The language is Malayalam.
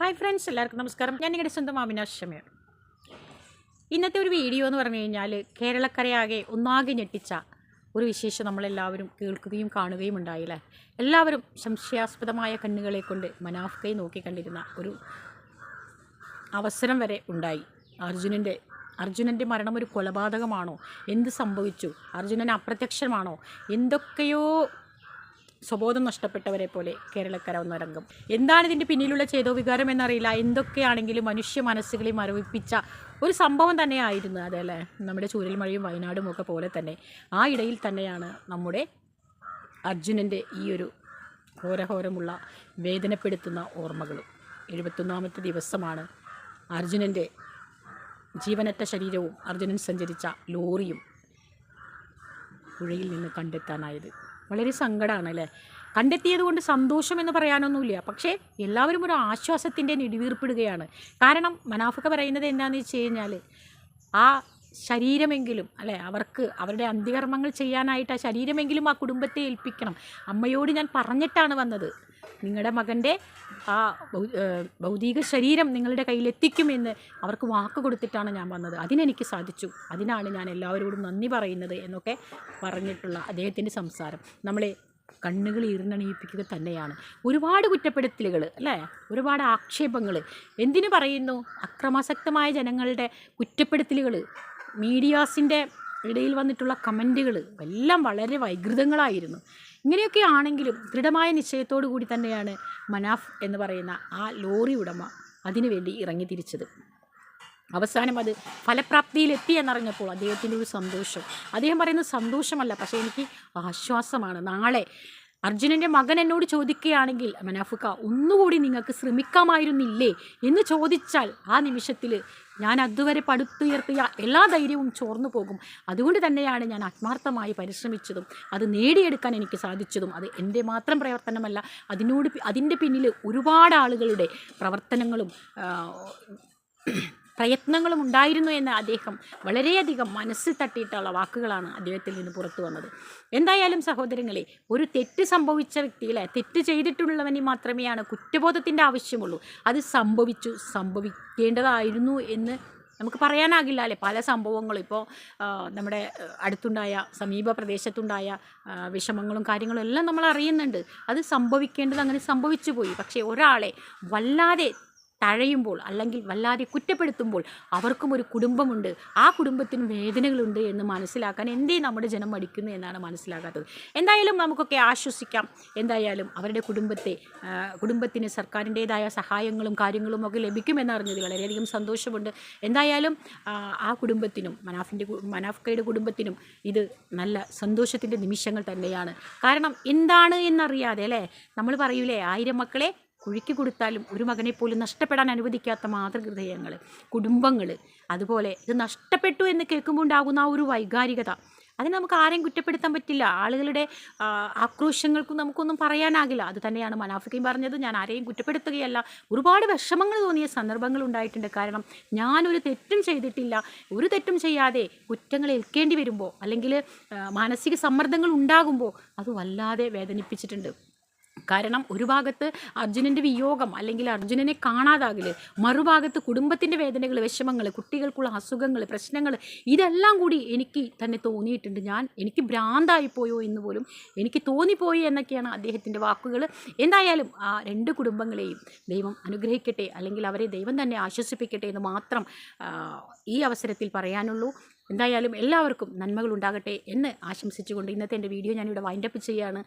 ഹായ് ഫ്രണ്ട്സ് എല്ലാവർക്കും നമസ്കാരം. ഞാൻ നിങ്ങളുടെ സ്വന്തം അവിനാശ് ഇന്നത്തെ ഒരു വീഡിയോ എന്ന് പറഞ്ഞു കഴിഞ്ഞാൽ കേരളക്കരയാകെ ഒന്നാകെ ഞെട്ടിച്ച ഒരു വിശേഷം നമ്മളെല്ലാവരും കേൾക്കുകയും കാണുകയും ഉണ്ടായില്ലേ എല്ലാവരും സംശയാസ്പദമായ കണ്ണുകളെ കൊണ്ട് മനാഫ്കയെ നോക്കിക്കണ്ടിരുന്ന ഒരു അവസരം വരെ ഉണ്ടായി. അർജുനന്റെ അർജുനന്റെ മരണം ഒരു കൊലപാതകമാണോ? എന്ത് സംഭവിച്ചു? അർജുനൻ അപ്രത്യക്ഷമാണോ? എന്തൊക്കെയോ സ്വബോധം നഷ്ടപ്പെട്ടവരെ പോലെ കേരളക്കര ഒന്നരംഗം. എന്താണ് ഇതിന്റെ പിന്നിലുള്ള ചേതോ വികാരം എന്നറിയില്ല. എന്തൊക്കെയാണെങ്കിലും മനുഷ്യ മനസ്സുകളെ മരവിപ്പിച്ച ഒരു സംഭവം തന്നെയായിരുന്നു അതല്ലേ നമ്മുടെ ചൂരൽമഴയും വയനാടും ഒക്കെ പോലെ തന്നെ. ആ ഇടയിൽ തന്നെയാണ് നമ്മുടെ അർജുനന്റെ ഈ ഒരു ഘോരഘോരമുള്ള വേദനപ്പെടുത്തുന്ന ഓർമ്മകളും. എഴുപത്തൊന്നാമത്തെ ദിവസമാണ് അർജുനന്റെ ജീവനറ്റ ശരീരവും അർജുനൻ സഞ്ചരിച്ച ലോറിയും പുഴയിൽ നിന്ന് കണ്ടെത്താനായത്. വളരെ സങ്കടമാണ് അല്ലേ കണ്ടെത്തിയത് കൊണ്ട് സന്തോഷം എന്ന് പറയാനൊന്നുമില്ല. പക്ഷേ എല്ലാവരും ഒരു ആശ്വാസത്തിന്റെ നെടുവീർപ്പിടുകയാണ്. കാരണം മനാഫക്ക പറയുന്നത് എന്താണെന്ന് വെച്ച് കഴിഞ്ഞാൽ ആ ശരീരമെങ്കിലും അല്ലെ? അവർക്ക് അവരുടെ അന്ത്യകർമ്മങ്ങൾ ചെയ്യാനായിട്ട് ആ ശരീരമെങ്കിലും ആ കുടുംബത്തെ ഏൽപ്പിക്കണം. അമ്മയോട് ഞാൻ പറഞ്ഞിട്ടാണ് വന്നത്. നിങ്ങളുടെ മകന്റെ ആ ഭൗതിക ശരീരം നിങ്ങളുടെ കയ്യിലെത്തിക്കുമെന്ന് അവർക്ക് വാക്ക് കൊടുത്തിട്ടാണ് ഞാൻ വന്നത്. അതിനെനിക്ക് സാധിച്ചു. അതിനാണ് ഞാൻ എല്ലാവരോടും നന്ദി പറയുന്നത് എന്നൊക്കെ പറഞ്ഞിട്ടുള്ള അദ്ദേഹത്തിന്റെ സംസാരം. നമ്മളെ കണ്ണുകൾ ഇരുന്നണിയിപ്പിക്കുക തന്നെയാണ്. ഒരുപാട് കുറ്റപ്പെടുത്തലുകൾ അല്ലേ? ഒരുപാട് ആക്ഷേപങ്ങൾ എന്തിനു പറയുന്നു? അക്രമാസക്തമായ ജനങ്ങളുടെ കുറ്റപ്പെടുത്തലുകൾ മീഡിയാസിന്റെ ഇടയിൽ വന്നിട്ടുള്ള കമന്റുകൾ എല്ലാം വളരെ വൈകൃതങ്ങളായിരുന്നു. ഇങ്ങനെയൊക്കെ ആണെങ്കിലും ദൃഢമായ നിശ്ചയത്തോടു കൂടി തന്നെയാണ് മനാഫ് എന്ന് പറയുന്ന ആ ലോറി ഉടമ അതിനുവേണ്ടി ഇറങ്ങി തിരിച്ചത്. അവസാനം അത് ഫലപ്രാപ്തിയിലെത്തി എന്നറിഞ്ഞപ്പോൾ അദ്ദേഹത്തിന്റെ ഒരു സന്തോഷം. അദ്ദേഹം പറയുന്നത് സന്തോഷമല്ല പക്ഷേ എനിക്ക് ആശ്വാസമാണ്. നാളെ അർജുനന്റെ മകൻ എന്നോട് ചോദിക്കുകയാണെങ്കിൽ മനാഫുക്ക ഒന്നുകൂടി നിങ്ങൾക്ക് ശ്രമിക്കാമായിരുന്നില്ലേ എന്ന് ചോദിച്ചാൽ ആ നിമിഷത്തിൽ ഞാൻ അതുവരെ പടുത്തുയർത്തിയ എല്ലാ ധൈര്യവും ചോർന്നു പോകും. അതുകൊണ്ട് തന്നെയാണ് ഞാൻ ആത്മാർത്ഥമായി പരിശ്രമിച്ചതും അത് നേടിയെടുക്കാൻ എനിക്ക് സാധിച്ചതും. അത് എന്റെ മാത്രം പ്രവർത്തനമല്ല അതിനോട് അതിന്റെ പിന്നിൽ ഒരുപാട് ആളുകളുടെ പ്രവർത്തനങ്ങളും പ്രയത്നങ്ങളും ഉണ്ടായിരുന്നു എന്ന് അദ്ദേഹം വളരെയധികം മനസ്സിൽ തട്ടിയിട്ടുള്ള വാക്കുകളാണ് അദ്ദേഹത്തിൽ നിന്ന് പുറത്തു വന്നത്. എന്തായാലും സഹോദരങ്ങളെ ഒരു തെറ്റ് സംഭവിച്ച വ്യക്തികളെ തെറ്റ് ചെയ്തിട്ടുള്ളവന് മാത്രമേയാണ് കുറ്റബോധത്തിന്റെ ആവശ്യമുള്ളൂ. അത് സംഭവിച്ചു സംഭവിക്കേണ്ടതായിരുന്നു എന്ന് നമുക്ക് പറയാനാകില്ല അല്ലേ? പല സംഭവങ്ങളും ഇപ്പോൾ നമ്മുടെ അടുത്തുണ്ടായ സമീപ പ്രദേശത്തുണ്ടായ വിഷമങ്ങളും കാര്യങ്ങളും എല്ലാം നമ്മൾ അറിയുന്നുണ്ട്. അത് സംഭവിക്കേണ്ടത് അങ്ങനെ സംഭവിച്ചു പോയി. പക്ഷേ ഒരാളെ വല്ലാതെ തഴയുമ്പോൾ അല്ലെങ്കിൽ വല്ലാതെ കുറ്റപ്പെടുത്തുമ്പോൾ അവർക്കും ഒരു കുടുംബമുണ്ട്. ആ കുടുംബത്തിന് വേദനകളുണ്ട് എന്ന് മനസ്സിലാക്കാൻ എന്തേ നമ്മുടെ ജനം മടിക്കുന്നു എന്നാണ് മനസ്സിലാകാത്തത്. എന്തായാലും നമുക്കൊക്കെ ആശ്വസിക്കാം. എന്തായാലും അവരുടെ കുടുംബത്തെ കുടുംബത്തിന് സർക്കാരിന്റേതായ സഹായങ്ങളും കാര്യങ്ങളും ഒക്കെ ലഭിക്കുമെന്നറിഞ്ഞതിൽ വളരെയധികം സന്തോഷമുണ്ട്. എന്തായാലും ആ, കുടുംബത്തിനും മനാഫിന്റെ മനാഫ്കയുടെ കുടുംബത്തിനും ഇത് നല്ല സന്തോഷത്തിന്റെ നിമിഷങ്ങൾ തന്നെയാണ്. കാരണം എന്താണ് എന്നറിയാതെ അല്ലേ? നമ്മൾ പറയൂലേ ആയിരം മക്കളെ കുഴിക്ക് കൊടുത്താലും ഒരു മകനെ പോലും നഷ്ടപ്പെടാൻ അനുവദിക്കാത്ത മാതൃഹൃദയങ്ങൾ കുടുംബങ്ങൾ അതുപോലെ ഇത് നഷ്ടപ്പെട്ടു എന്ന് കേൾക്കുമ്പോൾ ഉണ്ടാകുന്ന ആ ഒരു വൈകാരികത. അതിന് നമുക്ക് ആരെയും കുറ്റപ്പെടുത്താൻ പറ്റില്ല. ആളുകളുടെ ആക്രോശങ്ങൾക്കും നമുക്കൊന്നും പറയാനാകില്ല. അത് തന്നെയാണ് മനാഫിക്കയും പറഞ്ഞത്. ഞാൻ ആരെയും കുറ്റപ്പെടുത്തുകയല്ല. ഒരുപാട് വിഷമങ്ങൾ തോന്നിയ സന്ദർഭങ്ങൾ ഉണ്ടായിട്ടുണ്ട്. കാരണം ഞാനൊരു തെറ്റും ചെയ്തിട്ടില്ല. ഒരു തെറ്റും ചെയ്യാതെ കുറ്റങ്ങൾ ഏൽക്കേണ്ടി വരുമ്പോൾ അല്ലെങ്കിൽ മാനസിക സമ്മർദ്ദങ്ങൾ ഉണ്ടാകുമ്പോൾ അത് വല്ലാതെ വേദനിപ്പിച്ചിട്ടുണ്ട്. കാരണം ഒരു ഭാഗത്ത് അർജുനന്റെ വിയോഗം അല്ലെങ്കിൽ അർജുനനെ കാണാതാകൽ മറുഭാഗത്ത് കുടുംബത്തിന്റെ വേദനകൾ വിഷമങ്ങൾ കുട്ടികൾക്കുള്ള അസുഖങ്ങൾ പ്രശ്നങ്ങൾ ഇതെല്ലാം കൂടി എനിക്ക് തന്നെ തോന്നിയിട്ടുണ്ട്. ഞാൻ എനിക്ക് ഭ്രാന്തായിപ്പോയോ എന്ന് പോലും എനിക്ക് തോന്നിപ്പോയി എന്നൊക്കെയാണ് അദ്ദേഹത്തിന്റെ വാക്കുകൾ എന്തായാലും ആ രണ്ട് കുടുംബങ്ങളെയും ദൈവം അനുഗ്രഹിക്കട്ടെ അല്ലെങ്കിൽ അവരെ ദൈവം തന്നെ ആശ്വസിപ്പിക്കട്ടെ എന്ന് മാത്രം ഈ അവസരത്തിൽ പറയാനുള്ളൂ. എന്തായാലും എല്ലാവർക്കും നന്മകൾ ഉണ്ടാകട്ടെ എന്ന് ആശംസിച്ചുകൊണ്ട് ഇന്നത്തെ എന്റെ വീഡിയോ ഞാനിവിടെ വൈൻഡപ്പ് ചെയ്യുകയാണ്.